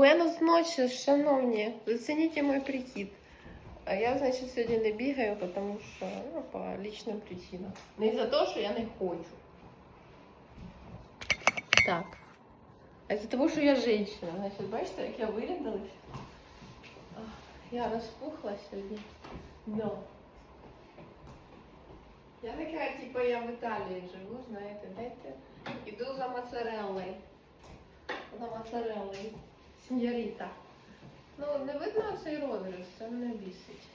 Буенос ночі, шановні, зацініть мій прихід. А я, значить, сьогодні не бігаю, тому що ну, по лічним причинам. Не за те, що я не хочу. Так. А за того, що я женщина. Значить, бачите, як я вирядилась? Ах, Я розпухла сьогодні. Но. Я така, типу, я в Італії живу, знаєте, дайте. Іду за моцареллою. За моцареллою. Сеньоріта. Ну, не видно цей розріз, це мене бісить.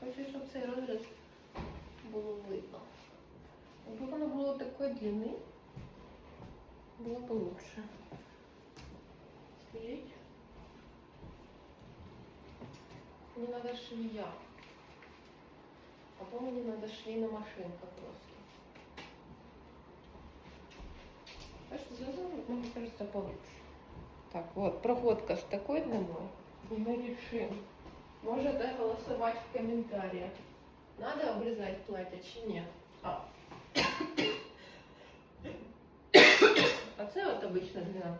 Хочу, щоб цей розріз було видно. Якби воно було такої длини, було б лучше. Скажіть. Мені треба швія. Або мені треба швейна машинка просто. Бачите, зв'язано, мені кажется, получше. Так, вот, проходка с такой длиной. Мы решим. Можете голосовать в комментариях. Надо обрезать платье чи нет? А. А це от обычно длина.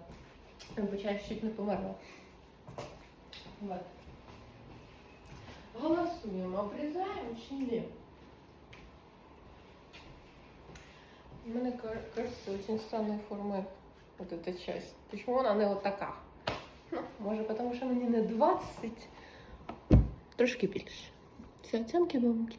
Вибачаюсь, чуть не померла. Вот. Голосуем, обрезаем чи ні? У мене очень странной формы вот эта часть. Почему вона не от така? Ну, може, тому що мені не 20, трошки більше. Все, цямки бомки